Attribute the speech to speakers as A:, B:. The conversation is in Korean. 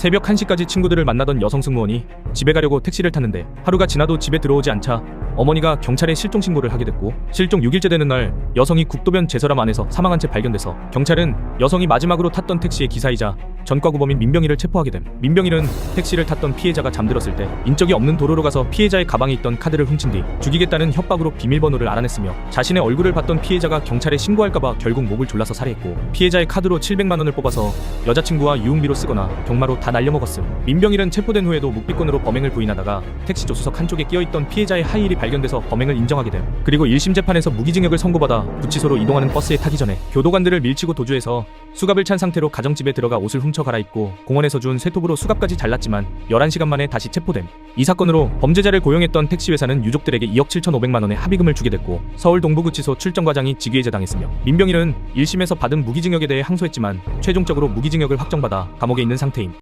A: 새벽 1시까지 친구들을 만나던 여성 승무원이 집에 가려고 택시를 탔는데 하루가 지나도 집에 들어오지 않자 어머니가 경찰에 실종 신고를 하게 됐고 실종 6일째 되는 날 여성이 국도변 제설함 안에서 사망한 채 발견돼서 경찰은 여성이 마지막으로 탔던 택시의 기사이자 전과구범인 민병희를 체포하게 됨. 민병희는 택시를 탔던 피해자가 잠들었을 때 인적이 없는 도로로 가서 피해자의 가방에 있던 카드를 훔친 뒤 죽이겠다는 협박으로 비밀번호를 알아냈으며 자신의 얼굴을 봤던 피해자가 경찰에 신고할까봐 결국 목을 졸라서 살해했고 피해자의 카드로 700만 원을 뽑아서 여자친구와 유흥비로 쓰거나 경마로 다 날려먹었음. 민병일은 체포된 후에도 묵비권으로 범행을 부인하다가 택시 조수석 한쪽에 끼어있던 피해자의 하이힐이 발견돼서 범행을 인정하게 됨. 그리고 1심 재판에서 무기징역을 선고받아 구치소로 이동하는 버스에 타기 전에 교도관들을 밀치고 도주해서 수갑을 찬 상태로 가정집에 들어가 옷을 훔쳐 갈아입고 공원에서 준 쇠톱으로 수갑까지 잘랐지만 11시간 만에 다시 체포됨. 이 사건으로 범죄자를 고용했던 택시회사는 유족들에게 2억 7,500만 원의 합의금을 주게 됐고 서울 동부구치소 출정과장이 직위해제 당했으며 민병일은 1심에서 받은 무기징역에 대해 항소했지만 최종적으로 무기징역을 확정받아 감옥에 있는 상태임.